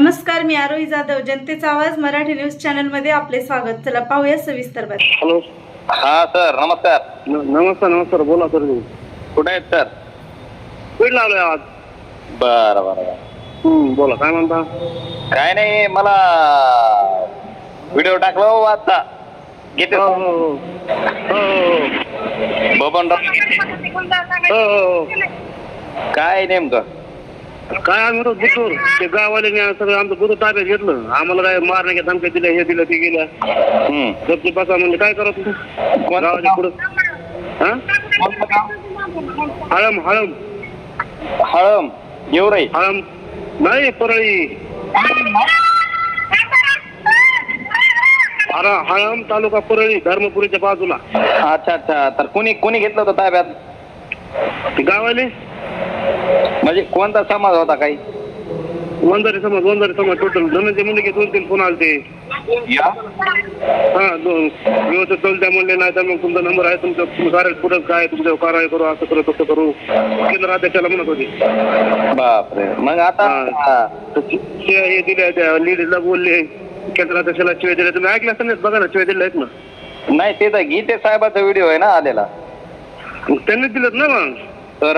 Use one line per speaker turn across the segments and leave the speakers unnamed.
नमस्कार मी आरोही जाधव. जनतेचा आवाज मराठी न्यूज चॅनलमध्ये आपले स्वागत. चला पाहूया सविस्तर बातमी
हॅलो.
हा सर. नमस्कार.
न- नमस्कार नमस्कार. बोला सर.
कुठे आहेत सर?
कुठे लावलोय आज?
बरं बरं बरं.
हम्म, बोला. काय म्हणता?
काय नाही मला व्हिडिओ टाकला हो आता घेते.
हो हो हो. हो हो
बबनराव
हो हो.
काय नेमकं.
काय आम्ही होतो बुतूर ते गाववाले सगळं आमचं बुतूर ताब्यात घेतलं. आम्हाला काय मारण्याच्या धमक्या दिल्या हे दिलं ते गेल्या.
हम्म.
गपची बसा म्हणजे काय करा तुम्ही
कोणतं
गावाच्या
गाव?
पुढं. हा?
कोणतं गाव?
हळम हळम.
हळम गेवराई
हळम. नाही परळी. अरे हळम तालुका परळी धर्मपुरीच्या बाजूला.
अच्छा अच्छा. तर कोणी कोणी घेतलं होतं ताब्यात?
ते गावाले
म्हणजे कोणता समाज होता काही?
वंजारी समाज वंजारी समाज टोटल धनंजय मुंडे दोन तीन फोन आले ते
या?
हा दोन. व्यवस्थित चलत्या म्हणले नाही तर मग तुमचा नंबर आहे तुमचं कार्य पुढं काय तुमच्या कारवाई करू असं करू तसं करू. केंद्र अध्यक्षाला म्हणत होते.
बापरे. मग आता
हा. ते- हे दिले त्या लेडीजला बोलले. केंद्र अध्यक्षाला शिवाय दिले. तुम्ही ऐकलं असं नाही बघा ना शिवाय दिले आहेत ना.
नाही ते तर गीते साहेबाचा व्हिडिओ आहे ना आलेला.
मग त्यांनी दिलेत ना मग.
तर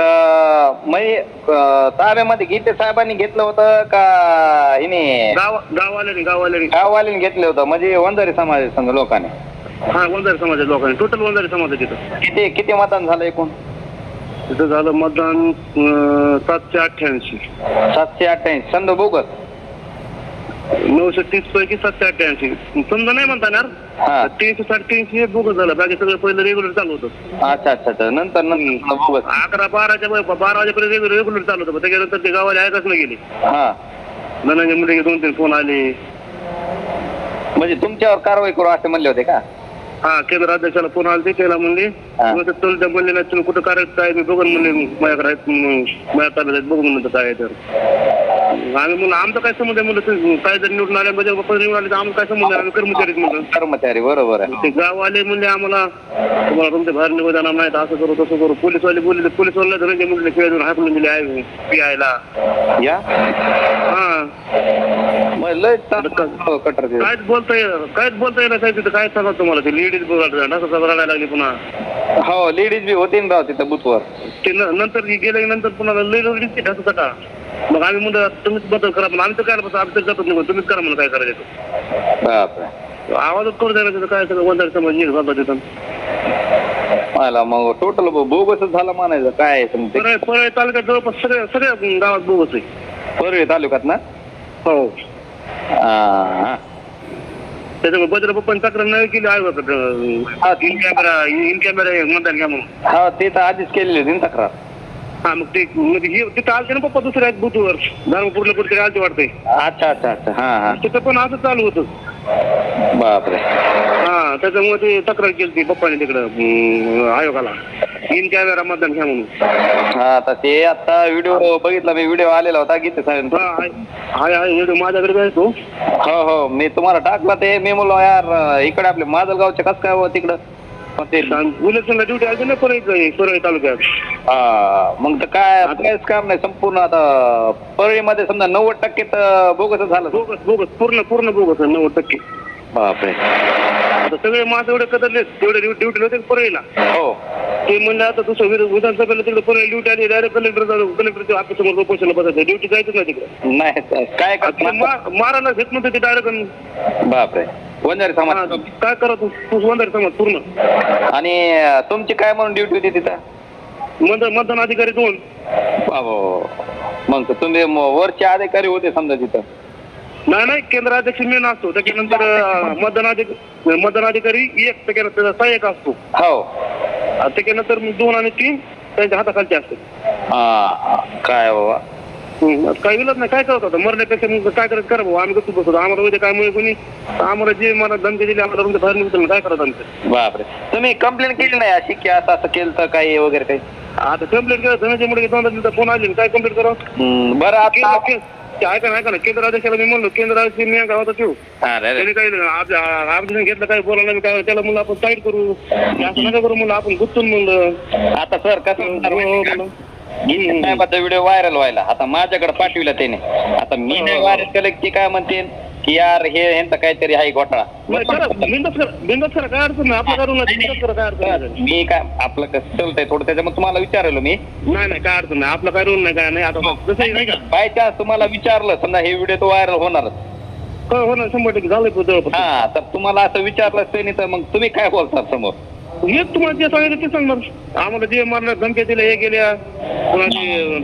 म्हणजे अं, ताब्यामध्ये गीते साहेबांनी घेतलं होतं का हिने?
गाव गाववाल्याने गाववाल्याने.
गाववाल्याने घेतलं होतं म्हणजे वंजारी समाज संघ लोकांनी.
हा वंजारी समाजाच्या लोकांनी. टोटल वंजारी समाज आहे तिथं.
किती किती मतदान झालं एकूण?
तिथं झालं मतदान अं, सातशे अठ्ठ्याऐंशी.
सातशे अठ्ठ्याऐंशी. संद बोगस?
नऊशे तीस पैकी सातशे अठ्ठ्याऐंशी समजा नाही म्हणता येणार?
हा.
तीनशे साडेतीनशे हे बोगस झालं. बाकी सगळं पहिलं रेग्युलर चालू होतं.
अच्छा अच्छा अच्छा. नंतर नंतर बोगस.
अकरा बाराच्या ब- बारा वाजेपर्यंत रेग्युलर रेग्युलर चालू होतं. पण त्याच्यानंतर ते गावाला ऐकच नाही गेले.
हा.
धनंजय मुंडे दोन तीन फोन आले.
म्हणजे तुमच्यावर कारवाई करू असे म्हणले होते का?
हा केंद्र अध्यक्षाला फोन आले ते त्याला म्हणले.
हा.
मग ते म्हणले नाही तुम्ही कुठं करायचं काय मी बघून म्हणले माझ्याकडे आहेत माझ्या ताब्यात आहेत बघून म्हणलं काय आहे तर. आम्ही म्हणलं आमचं काय संबंध आहे म्हणलं ते काय जर निवडून आले म्हणजे बाप्पा निवडून आले तर आम्हाला काय संबंध आहे? आम्ही कर्मचारीच म्हणलं.
कर्मचारी बरोबर आहे.
ते गाववाले म्हणले आम्हाला तुम्हाला तुमच्या बाहेर निघू जाणार नाही असं करू तसं करू. पोलीसवाले बोलले पोलीसवाले धनंजय मुंडे खेळ देऊन हाकलून दिले आहे पियायला
या?
हा.
मग लय चांगलं कटर.
कायच बोलता ये कायच बोलता येणार साहेब तिथं. काय सांगा तुम्हाला? ते लेडीज बोलायला असं रडायला लागली पुन्हा.
हो लेडीज बी होती ना राव तिथं बुथवर.
ते न- नंतर गेल्या नंतर पुन्हा लेडीज ढासत का मग आम्ही म्हणतो तुम्हीच बदल करा. पण आम्ही तर काय बस आम्ही तर जातच नाही तुम्हीच करा म्हणून काय करायचं.
बापरे.
आवाजच करू द्यायला काय सगळं वंदारी समाज नीट झाला तिथं
मला मग टोटल बोगसच झालं म्हणायचं काय आहे
परळ परळ तालुक्यात जवळपास सगळ्या सगळ्या गावात बोगस आहे.
परळी तालुक्यात ना?
हो. त्याच्यामुळे बजरा पप्पांनी तक्रार नाही केली आयोगाकडे इन कॅमेरा इन कॅमेरा मतदान घ्या म्हणून.
हा ते तर आधीच केलेली होती ना तक्रार.
हा मग ते म्हणजे हे तिथं आलते ना पप्पा दुसऱ्या बुथवर धर्मपूरला कुठे आलते वाटतंय.
अच्छा अच्छा अच्छा. हा हा.
तिथं पण असं चालू होतं.
बापरे.
हा त्याच्यामुळे ते तक्रार केली ती पप्पाने तिकडं अं, आयोगाला. इन कॅमेरा मतदान घ्या म्हणून.
हा आता ते आता व्हिडिओ बघितला मी व्हिडिओ आलेला होता गीते साहेब
हा आहे आहे आहे व्हिडिओ माझ्याकडे आहे तो.
हो हो मी तुम्हाला टाकला ते. मी म्हणलो यार इकडे आपले माजलगावचे कस काय हो तिकडं?
बुलेटला ड्युटी आली ना परळी परळी तालुक्यात.
मग तर काय काहीच काम नाही संपूर्ण आता परळीमध्ये समजा नव्वद टक्के तर बोगस झालं.
बोगस बोगस पूर्ण पूर्ण बोगस आहे नव्वद टक्के.
बापरे.
आता सगळे माणसं एवढे कदरले तेवढे ड्युटी होते परळीला
हो.
ते म्हणले आता दुसरं विध- विधानसभेला तिकडे परळी ड्युटी आली डायरेक्ट कलेक्टर कलेक्टरच्या ऑफिस समोर उपोषणाला बसायचं. ड्युटी जायचं नाही तिकडे.
नाही काय
आता ते
करणार
मा- मारायला घेत नव्हते ते डायरेक्ट
बापरे. वंजारी समाज.
काय करत तू? वंदारी समाज पूर्ण.
आणि तुमची काय म्हणून ड्युटी होती तिथं?
मतदान मतदान अधिकारी दोन.
मग तर तुम्ही म- वरचे अधिकारी होते समजा तिथं.
नाही नाही केंद्र अध्यक्ष मेन असतो त्याच्यानंतर अं, मतदान अधिकारी मतदान अधिकारी एक त्याच्यानंतर सहाय्यक असतो.
हो.
आणि त्याच्यानंतर मग दोन आणि तीन त्यांच्या हाताखालचे असते
हा काय बाबा.
काही विलत नाही. काय करत होता? मरण्यापेक्षा मग काय करत करा भाऊ. आम्ही कसं बसतो? आम्हाला उद्या काय मुळे कोणी? आम्हाला जे मला धमकी दिली आम्हाला तुमच्या बाहेर निघतो काय करत आमचं
बापरे. तुम्ही कंप्लेंट केली नाही अशी की असं असं केलं तर काही वगैरे काही?
आता कंप्लेंट केलं धनंजय मुळे फोन आले काय कंप्लेंट करा
बरं आता
ऐका ना ऐका ना. केंद्र अध्यक्षाला मी म्हणलो केंद्र अध्यक्ष मी गावात ठेवू
हा.
त्याने काही आमच्या घेतलं काय बोलायला मी काय त्याला म्हणलं आपण साईड करू. हे असं नका करू म्हणलं आपण गुंतून म्हणलं.
आता सर कसं
हो,
होणार
हो,
साहेबाचा व्हिडिओ व्हायरल व्हायला. आता माझ्याकडे पाठविला त्याने. आता मी नाही व्हायरल केलं की काय म्हणते? की यार हे ह्यांचा काहीतरी आहे घोटाळा.
नाही नाही. नाही नाही
मी काय आपलं कसं चालतंय थोडं त्याच्यामुळे तुम्हाला विचारलं मी.
नाही नाही काय अडचण नाही. आपलं काय रोल नाही काय नाही. आता तसंही नाही का?
बाय चान्स तुम्हाला विचारलं समजा हे व्हिडिओ तो व्हायरल होणारच.
हो हो ना शंभर टक्के जवळपास.
हा तर तुम्हाला असं विचारलं त्याने तर मग तुम्ही काय बोलता समोर?
हेच तुम्हाला जे सांगितलं ते सांगणार. आम्हाला जे मारणार धमक्या दिल्या हे गेल्या.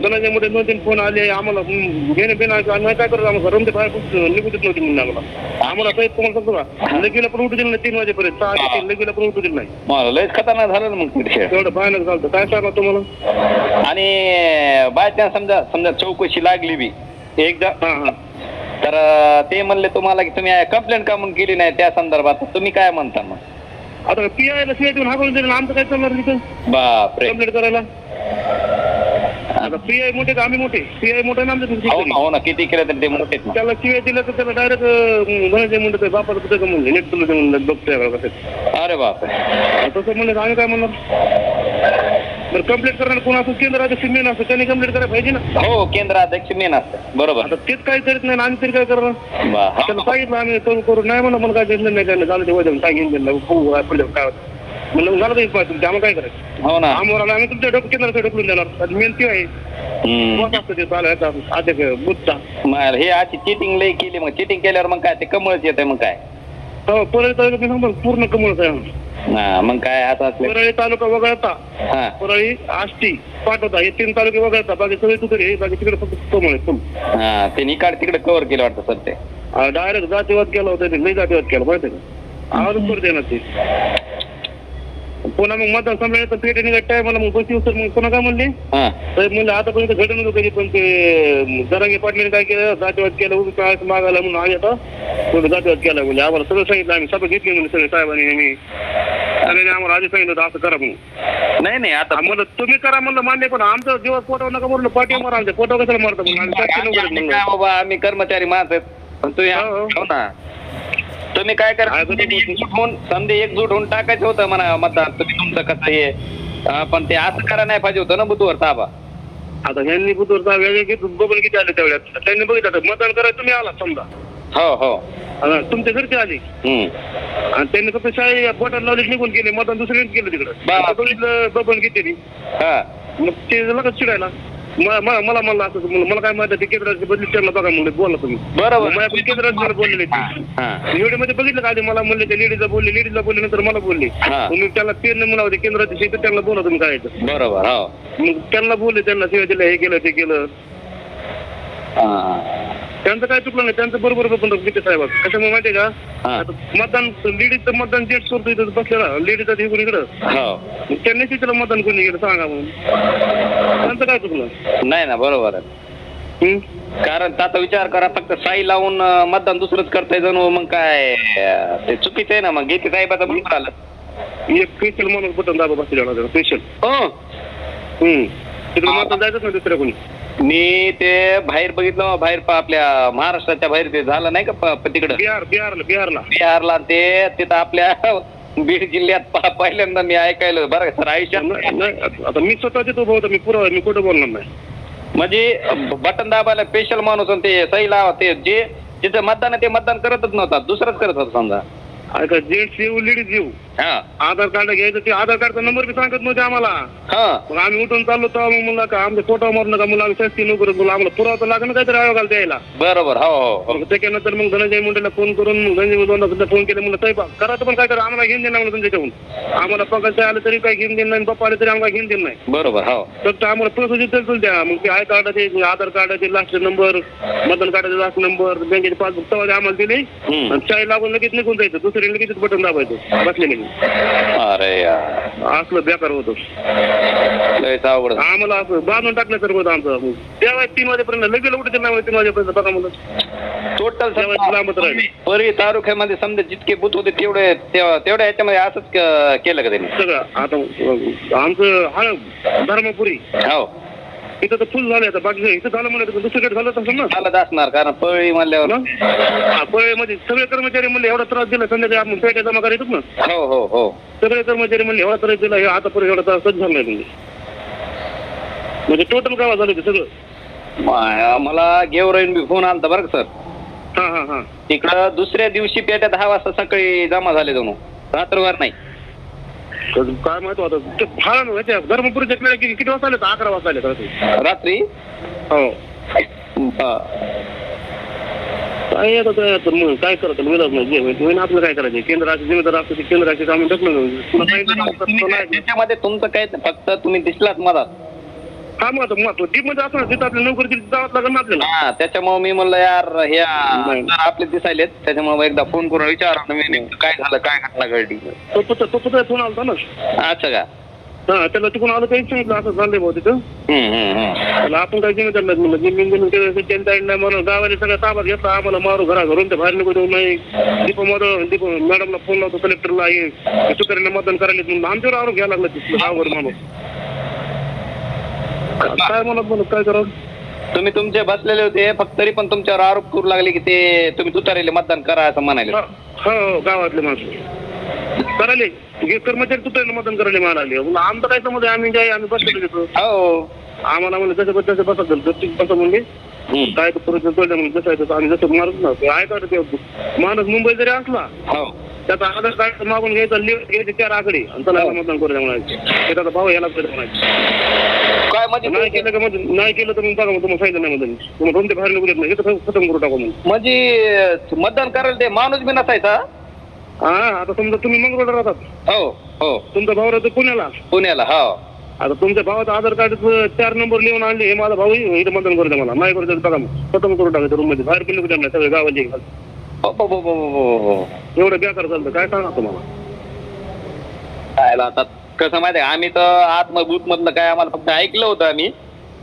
दनाच्या मध्ये दोन तीन फोन आले. आम्हाला घेणे बिना आम्ही काय करतो आम्हाला रमते बाहेर निघू देत नव्हती म्हणून आम्हाला. आम्हाला काही तुम्हाला सांगतो का? लगीला पण उठू दिलं नाही तीन वाजेपर्यंत. सहा ते लगीला पण उठू दिलं नाही.
मला लयच खतरनाक झालं ना मग ते खेळ
तेवढं भयानक झालं काय सांगा तुम्हाला?
आणि बाय चान्स समजा समजा चौकशी लागली बी. एकदा.
हा हा.
तर अं, ते म्हणले तुम्हाला की तुम्ही कंप्लेंट का म्हणून केली नाही त्या संदर्भात? तुम्ही काय म्हणता मग?
आता पी आय ला सीआय देऊन हाकलून दिलं आमचं काय चालणार तिथं?
बापरे.
कंप्लेंट करायला. आता पी आय मोठे का आम्ही मोठे. पी आय मोठे ना आमच्या
हो ना हो ना किती केलं तर ते मोठेच ना.
त्याला शिवाय दिलं तर त्याला डायरेक्ट धनंजय म्हणत बापाला कुठं का म्हणले नेट तुला म्हणलं बघतोय कसं
अरे बापरे.
तसं म्हणलं आम्ही काय म्हणणार? बरं कंप्लेंट करणार कोण असं? केंद्र अध्यक्ष मेन असं त्यांनी कंप्लेंट करायला पाहिजे ना?
हो केंद्राध्यक्ष मेन असतं. बरोबर.
आता तेच काही करीत नाही आणि आम्ही तरी काय करणार?
बा-
त्याला सांगितलं आम्ही करू करू नाही म्हणलं मला काय नाही काय झालं ते वजन काय घेऊन दिलं हो काय होतं? म्हणलं झालं ते आम्हाला काय करायचं?
हो ना.
आम्हाला आम्ही तुमच्या डोकं केंद्राचं ढकलून देणार. मेन ती आहे.
हम्म.
असतं ते चालू आहे अध्यक्ष बुथचा
मग हे अशी चिटिंग लई केली मग चिटिंग केल्यावर मग काय ते कमळच येते मग काय?
हो मी सांगतो पूर्ण कमळच आहे
हा मग काय आता
परळी तालुका वगळता.
हा.
परळी आष्टी पाटोदा हे तीन तालुके वगळता. बाकी सगळे तुकडे बाकी तिकडे फक्त कमळ आहे फुल
हा ते निकाड तिकडे कव्हर केलं वाटतं सर ते.
डायरेक्ट जातीवाद केला होता ते लई जातीवाद केला माहिती का? आवाजच करू देणार ते. पुन्हा मग मतदान संपल्यानंतर तर पेटे निघत मला मग बसी उतर मग पुन्हा काय म्हणले?
हा.
तर म्हणलं आता पण घडण नव्हतं कधी पण ते जरांगे पाटलीने काय केलं? जातीवाद केलं उभी काय मागायला म्हणून आम्ही आता. थोडं जातीवाद केला म्हणजे आम्हाला सगळं सांगितलं आम्ही. सभा घेतली म्हणजे सगळे साहेबांनी मी सगळ्यांनी आम्हाला आधी सांगितलं होतं असं करा म्हणून.
नाही नाही आता
म्हणलं तुम्ही करा म्हणलं मान्य पण आमचं जेव्हा पोटावर नका म्हणलं पाठी मारा आमच्या. पोटावर कशाला मारता म्हणून? आम्ही साक्षी
आम्ही-
नव्हतं
आम्ही
म्हणलं
काय बाबा आम्ही कर्मचारी माणसं आहेत. पण तुम्ही
हो, हो.
हो ना. तुम्ही काय करा? एकजूट होऊन समजे एकजूट होऊन टाकायचं होतं म्हणा मतदान. तुम्ही तुमचं कसं हे पण ते असं करा नाही पाहिजे होतं ना बुधवार साहेबा
आता ह्यांनी वेगळे घेत बघून किती आले तेवढ्यात? त्यांनी बघितलं मतदान करायला तुम्ही आला समजा.
हो हो.
तुमच्या घरचे आले. आणि त्यांनी फक्त शाळे बोटात लावले निघून गेले मतदान दुसऱ्याने केलं. तिकडं. बघितलं बबन किती
हा.
मग ते लगेच चिडायला. म- म- मला म्हणलं असं म्हणलं. मला काय माहिती ते केंद्राची बदली त्यांना बघा म्हणलं. बोला तुम्ही.
बरोबर.
बोललेले
हा, हा.
व्हिडिओमध्ये बघितलं का आधी? मला म्हणले ते लेडीजला बोलले लेडीजला बोलले नंतर मला बोलले.
हा.
मी त्याला ते म्हणा होते केंद्राचे शेती त्यांना बोला तुम्ही काय.
बरोबर हो.
मग त्यांना बोलले त्यांना शिवाय दिलं हे केलं ते केलं. त्यांचं काय चुकलं नाही त्यांचं बरोबर पण गीते साहेब. कशामुळे माहितीये का?
हा.
आता मतदान लेडीजचं मतदान जेट करतो इथं बसलेला. लेडीजचा ते कोणी इकडं.
हो.
मग त्यांनी तिथलं मतदान कोणी गेलं सांगा म्हणून त्यांचं काय चुकलं?
नाही ना बरोबर आहे.
हं?
कारण आता विचार करा फक्त साई लावून अं, मतदान दुसरंच करताय जणू मग काय अं, ते चुकीचं आहे ना मग गीते साहेबाचं बरोबर आलं
एक स्पेशल माणूस बटन दाबा बसलेला स्पेशल
हो.
हम्म. तिकडे मतदान जायचंच नाही दुसऱ्या कोणी.
मी ते बाहेर बघितलं बाहेर प- आपल्या महाराष्ट्राच्या बाहेर ते झालं नाही का प- प- तिकडं?
बिहार बिहारला बिहारला.
बिहारला ते तिथं आपल्या बीड जिल्ह्यात प- पहिल्यांदा मी ऐकायला बरं का सर आयुष्यात
नाही नाही, आता मी स्वतः तिथं उभा होता मी पुरा मी कुठं बोलणार नाही.
म्हणजे बटन दाबायला स्पेशल माणूस आणि ते सही लावा ते जे जिथं मतदान आहे ते मतदान करतच नव्हता दुसरंच करत होता समजा.
ऐका जेंट्स येऊ लेडीज येऊ.
हा.
आधार कार्ड घ्यायचं ते आधार कार्डचा नंबर बी सांगत नव्हते आम्हाला.
हा.
मग आम्ही उठून चाललो तेव्हा मग म्हणलं का आमच्या फोटो मारू नका मुलं आम्ही नोकरी बोलू आम्हाला पुरावा तर लागणार काहीतरी आयोगाला द्यायला
बरोबर हो हो हो.
मग त्याच्यानंतर मग धनंजय मुंडेला फोन करून मग धनंजय मुंडेला सुद्धा फोन केला म्हणलं साहेब करायचं पण काय करा आम्हाला घेऊन देणार म्हणलं तुमच्याकडून आम्हाला पगार आलं तरी काय घेऊन देणार नाही पप्पा आले तरी आम्हाला घेऊन देणार नाही.
बरोबर हो.
फक्त आम्हाला प्रोसेस चल द्या. मग ते आय कार्डाचे आधार कार्डाचे लास्ट नंबर मतदान कार्डाचे लास्ट नंबर बँकेचे पासबुक तेव्हा ते आम्हाला दिले.
हम्म.
आणि चाय लागून लगेच निघून जायचं. दुसरे लगेच बटन दाबायचं. बसलेले
अरे यार.
असलं बेकार होतं.
लयच अवघड झालं.
आम्हाला असं बांधून टाकल्यासारखं होतं आमचं. तेव्हा तीन वाजेपर्यंत लगेच उठते नाही तीन वाजेपर्यंत बघा म्हणलं.
टोटल
तेव्हा लांबच राहील.
परी तालुक्यामध्ये समजा जितके बूथ होते तेवढे तेवढ्या ह्याच्यामध्ये असंच क- केलं का त्यांनी?
सगळं. आता आमचं हा धर्मपुरी.
हो.
इथं तर फुल झालं आता बाकी इथं झालं म्हणलं दुसरीकडे झालं तसं ना.
झालंच असणार कारण पळी म्हणल्यावर
हा, पळेमध्ये सगळे कर्मचारी म्हणले एवढा त्रास दिला संध्याकाळी आपण पेट्या जमा करायचो ना.
हो हो हो.
सगळे कर्मचारी म्हणले एवढा त्रास दिला हे आतापर्यंत एवढा त्रास झाला नाही म्हणजे म्हणजे टोटल गावात झालं ते सगळं.
म- मला गेवराईन बी फोन आलता बरं का सर.
हा हा हा.
तिकडं दुसऱ्या दिवशी पेट्या दहा वाजता सकाळी जमा झाले जणू. रात्रभर नाही.
तर काय माहीत होतं ते फाळा ह्याच्या किल्ला किती किती वाजता आले अकरा वाजता आले ते.
रात्री?
हो. काय आता काय आता? मग काय करत विलाज नाही जे होईल होईल आपलं काय करायचं? केंद्राचे जिम्मेदार असतं ते केंद्राचे काम ढकलून तुला सांगितलं.
त्याच्यामध्ये तुमचं काय फक्त तुम्ही दिसलात मला
हा मग आता मग डीपमध्ये असं ना तिथं आपल्या नोकरी तिथे जावंच लागेल ना आपल्याला.
हा त्याच्यामुळे मी म्हणलं यार हे आपले दिसायलेत त्याच्यामुळे एकदा फोन करून विचारा ना मी नेमकं काय झालं काय घटना घडली.
तो पुत्र तो पुत्र फोन आलता ना?
अच्छा का?
हा त्याला तिकडून आलं काही सांगितलं असं झालंय भाऊ तिथं.
हम्म, हम्म, हम्म.
त्याला आपण काय जिम्मेदार नाही म्हणलं. जिम्मीन जिम्मीन ते त्यांचा नाही म्हणून गावाने सगळं ताब्यात घेतला आम्हाला मारू घरा घरून ते बाहेर निघू देऊ नाही दीप मारू दीप मॅडमला फोन लावतो कलेक्टरला ये सुतारीला मतदान करायला म्हणून. आमच्यावर आरोप घ्यायला लागला तिथलं गावावर माणूस. काय म्हणत म्हणत काय करावं
तुम्ही तुमचे बसलेले होते फक्त तरी पण तुमच्यावर आरोप करू लागले की ते तुम्ही तुतारेले मतदान करा असं म्हणाले.
हो हो, गावातले माणसं. करायले. हे कर्मचारी तुटायला मतदान करायला म्हणलं. आमचं काय समज आम्ही काय आम्ही बसलेलो घेतो
हो.
आम्हाला म्हणलं जसं बस तसं बसत झालं तर बसं
हम्म.
काय तर परत कळलं म्हणजे जसं आहे तसं आम्ही जसं मारत ना ते ऐका ते? माणूस मुंबई जरी असला
हो.
त्याचा आधार कार्ड मागून घ्यायचा लिस्ट घ्यायचे चार आकडे. आणि त्याला मतदान करू द्या म्हणायचे. त्याचा भाऊ याला करू द्या म्हणायचे.
काय म्हणजे
नाही केलं का म्हणजे नाही केलं तर मग बघा मग तुम्हाला सांगितलं नाही म्हणजे तुम्हाला रोमते बाहेर निघू देत नाही. हे तर खतम करू टाकू म्हणून.
म्हणजे मतदान करायला ते माणूस बी नसायचा?
हा आता समजा तुम्ही मंगळवार राहतात.
हो हो.
तुमचा भाऊ राहतो पुण्याला.
पुण्याला हो.
आता तुमच्या भावाचं आधार कार्ड चार नंबर लिहून आणले हे माझा भाऊ इथं मतदान करू द्या मला. नाही करू द्या बघा मग. खतम करू टाकायचं रूममध्ये. बाहेर पण निघू द्या सगळे गावाचे
हो, हो, हो, हो, हो, हो.
एवढं बेकार चालतं काय सांगा तुम्हाला?
खायला आता कसं माहिती आहे आम्ही तर आत्मभूत मधलं काय आम्हाला फक्त ऐकलं होतं आम्ही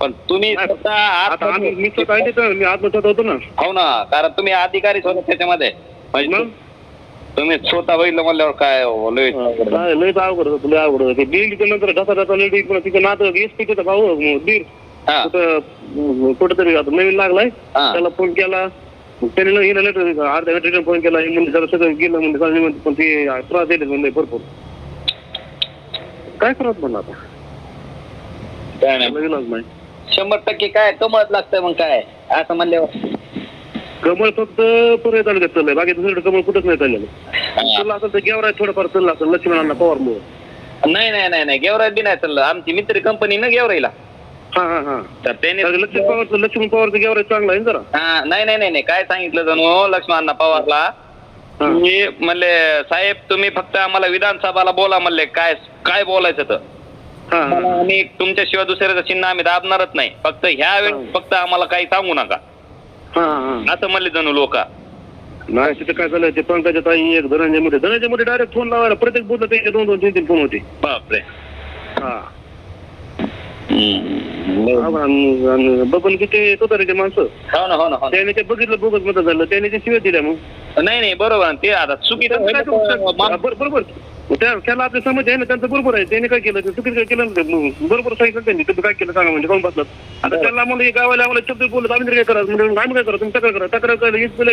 पण तुम्ही स्वतः
आता आम्ही मी
आत्म-
स्वतः तिथं मी आत्मसात होतो ना.
हो ना कारण तुम्ही अधिकारीच होता त्याच्यामध्ये. म्हणजे
मग?
तुम्ही स्वतः बघितलं म्हणल्यावर काय हो, लय
काय लय अवघड होतं लय अवघड होतं. ते बिल नंतर ढसा ढसा लय पण तिचं नातं एस पी भाऊ अं, दीर
हा.
कुठं कुठेतरी आता नवीन लागलाय
हा.
त्याला फोन केला. म्हणजे जरा सगळं गेलं म्हणजे चाललं म्हणजे पण ते त्रास दिले म्हणजे भरपूर काय करत म्हणलं आता?
काय नाही. शंभर टक्के काय कमळत लागतंय मग काय असं म्हणल्यावर.
कमळ फक्त पुरे तालुक्यात चाललंय बाकी दुसरीकडे कमळ कुठंच नाही चाललेलं. चाललं असेल तर गेवराय थोडंफार चाललं असेल लक्ष्मणांना पवार मुळे.
नाही नाही नाही नाही गेवरात बी नाही चाललं. आमची मित्र कंपनी ना गेवराईला.
हा हा हा.
तर त्याने
लक्ष्मण पवारचं लक्ष्मण पवारचं गेवराय चांगला आहे ना जरा?
हा नाही नाही नाही नाही. काय सांगितलं जणू? लक्ष्मण पवारला. मी म्हणले साहेब तुम्ही फक्त आम्हाला विधानसभाला बोला म्हणले. काय काय बोलायचं तर?
हा हा.
आम्ही तुमच्याशिवाय दुसऱ्याचं चिन्ह आम्ही दाबणारच नाही. फक्त ह्या वेळेस फक्त आम्हाला काही सांगू नका.
हा हा.
असं म्हणले जणू लोक.
नाही तिथे काय झालं? ते पंकजा ताई एक धनंजयमध्ये धनंजयमध्ये डायरेक्ट फोन लावायला. प्रत्येक त्याचे दोन दोन तीन तीन फोन होते.
बापरे.
हा.
हम्म.
बबन किती तो तरी ते माणसं.
हो ना हो ना हो ना.
त्याने ते बघितलं बघत मत झालं. त्याने ते शिव्या दिल्या मग.
नाही नाही बरोबर आहे. ते आता चुकीचं
त्यांचं काय
होईल
बरोबर बरोबर. त्या- त्याला आपली समज आहे ना त्यांचं बरोबर आहे. त्याने काय केलं? ते चुकीचं काय केलं. मग बरोबर सांगितलं त्यांनी? तुम्ही काय केलं? सांगा म्हणजे कोण बसलं आता त्याला हे गावाला आम्हाला शब्द बोलत आम्ही तरी काय करा म्हणजे आम्ही काय करा तुम्ही तक्रार करा. तक्रार करायला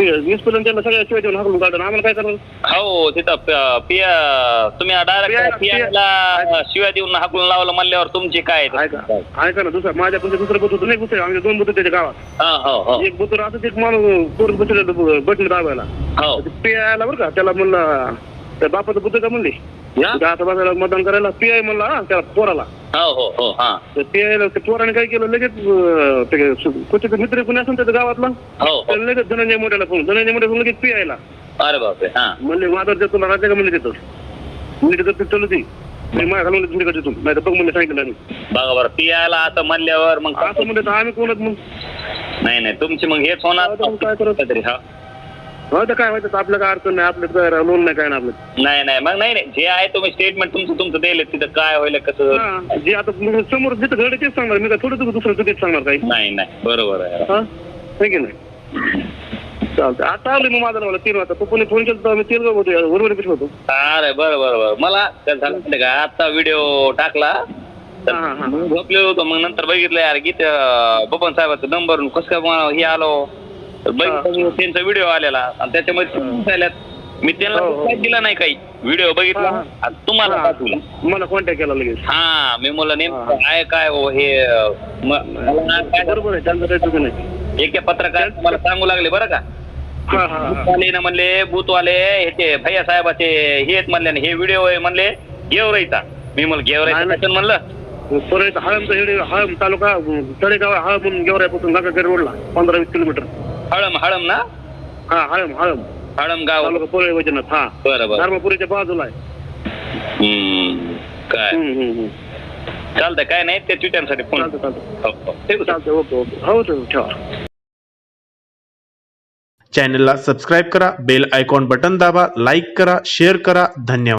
वीस पिला त्यांना सगळ्या शिवाय देऊन हाकलून काढून आम्हाला काय करणार?
हो तिथं प- पिया तुम्ही डायरेक्ट
पिया-
पियाला शिव्या देऊन हाकलून लावलं म्हणल्यावर तुमची काय
ऐका ऐका ना दुसरा माझ्या पण दुसरं बुत होतं. नाही बुत आमच्या दोन बुत त्याच्या गावात.
हा, हो हो.
एक बुतूर असंच एक माणूस पोर बसलेलं बटन दाबायला.
हो.
पियाला बरं का त्याला म्हणलं त्या बापाचं बुद्ध का म्हणली?
या?
आता बसायला मतदान करायला पिआय म्हणला त्या पोराला.
हो हो हो हा.
तर पिआयला त्या पोराने काय केलं लगेच अं, ते कुठे ते मित्र कुणी असेल त्याच्या गावातला
हो हो.
त्याला लगेच धनंजय मोठ्याला फोन धनंजय मोठ्या फोन लगेच पिआयला
अरे बापरे हा.
म्हणले माझं तुला राज्य का म्हणले तिथं? म्हणजे तिथं चलू ती मी माझ्या घालून तुझ्याकडे देतो नाही तर बघ म्हणले सांगितलं नाही.
बघा बरं पियाला असं म्हणल्यावर मग
असं म्हणलं तर आम्ही कोणत मग?
नाही नाही तुमची मग हेच होणार.
आता मग काय करत?
तरी हा.
हो तर काय व्हायचं आपलं काय अडचण नाही. आपलं लोन नाही काय नाही आपलं.
नाही नाही. मग नाही नाही. जे आहे तुम्ही स्टेटमेंट तुमचं तुमचं दिले तिथं काय होईल कसं
हा, जे आता समोर जिथं घडे तेच सांगणार. मी काय थोडं तुझं दुसरं चुकीच सांगणार काही?
नाही नाही. बरोबर आहे.
हा? है की नाही? चालतं आता आले मग माझा मला तीन वाजता. पप्पूने फोन केला तर मी गाव होतो.
अरे बरं बरं बरं. मला काय झालं माहिती का? आता व्हिडिओ टाकला. तर
हा, हा, हा.
झोपलेलो होतो. मग नंतर बघितलं यार गीत बबन साहेबाचा नंबर कसं काय मला हे आलो? तर बघितलं त्यांचा व्हिडिओ आलेला. आणि त्याच्यामध्ये तुम्ही दिसायल्यात. मी त्यांना
हो, हो.
दिला नाही काही. व्हिडिओ बघितला.
हा,
आणि तुम्हाला
हा.
पाठवला
मला कॉन्टॅक्ट केला लगेच.
हा मी म्हणलं नेमकं
हा.
काय काय हो हे अं, म- मला ना काय?
बरोबर आहे. त्यांचं काही चुकी नाही.
एके पत्रकार. मला सांगू लागले बरं का?
हा हा हा.
ना म्हणले ह्याचे भैया साहेबाचे हे आहेत म्हणले आणि हे व्हिडिओ आहे म्हणले गेवराईचा मी म्हणलं
नाही,
गेवराईचा
नाही.
कशाला म्हणलं?
परत हळमचा हेडे हळम तालुका तळेगाव हळम म्हणून गेवरापासून गंगाखेड रोडला पंधरा वीस किलोमीटर.
हळम हळम ना?
हा हळम हळम.
हळम गाव.
तालुका पोळे हा.
बरं बरं.
धर्मपुरीच्या बाजूला आहे.
हम्म. काय?
हम्म, हम्म, हम्म.
चालतंय काय नाही ते ट्विटरसाठी फोन.
चालतं चालतं
हो, हो.
चालतं ओके ओके. हो ठेवा ठेवा.
चॅनलला सबस्क्राईब करा बेल आयकॉन बटन दाबा लाईक करा शेअर करा. धन्यवाद.